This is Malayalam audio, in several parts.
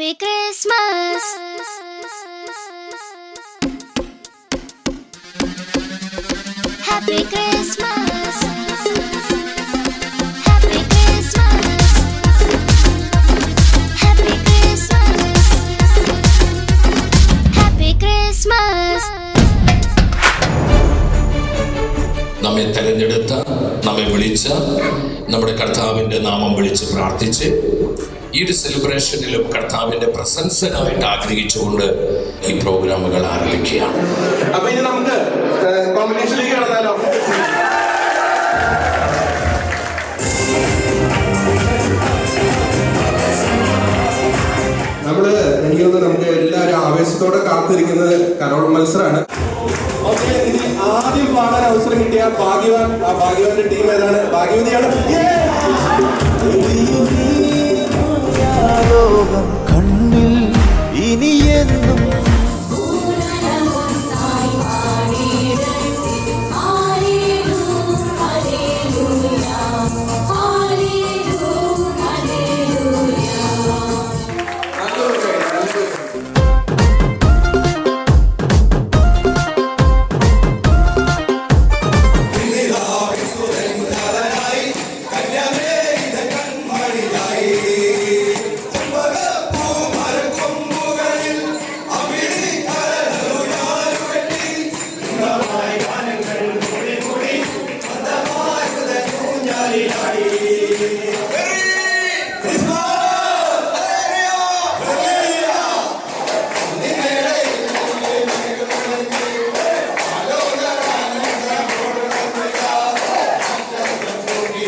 ഹാപ്പി ക്രിസ്മസ് ഹാപ്പി ക്രിസ്മസ് നമ്മെ തെരഞ്ഞെടുത്ത നമ്മെ വിളിച്ച നമ്മുടെ കർത്താവിന്റെ നാമം വിളിച്ച് പ്രാർത്ഥിച്ച് ഈ ഒരു സെലിബ്രേഷനിലും കർത്താവിന്റെ പ്രശംസനായിട്ട് ആഗ്രഹിച്ചുകൊണ്ട് ഈ പ്രോഗ്രാമുകൾ ആരംഭിക്കുകയാണ്. അപ്പൊ ഇനി നമുക്ക് കോമ്പറ്റീഷനിലേക്ക് കടന്നാലോ? നമ്മൾ എനിക്ക് തോന്നുന്നു നമുക്ക് എല്ലാവരും ആവേശത്തോടെ കാത്തിരിക്കുന്നത് കരോൾ മത്സരമാണ് ആദ്യം പാടാൻ അവസരം കിട്ടിയ ഭാഗ്യവാൻ ആ ഭാഗ്യവാന്റെ ടീം ഏതാണ്? ഭാഗ്യവതിയാണ്.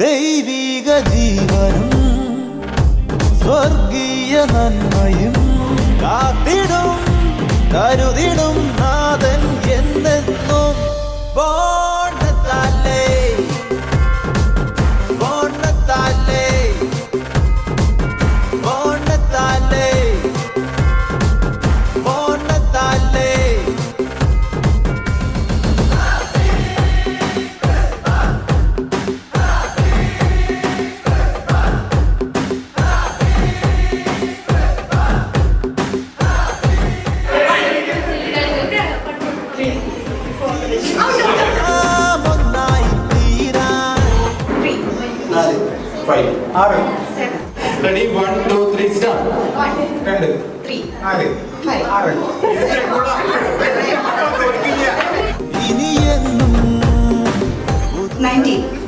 ദൈവിക ജീവനും സ്വർഗീയ നന്മയും കാത്തിടും കരുതിടും നാഥൻ എന്നെന്നും. ബോണത്താലേ ആറ് ready one two three start രണ്ട് നാല് ആറ് ഇനിയെന്നും നയന്റീൻ തീരാഗന്ധ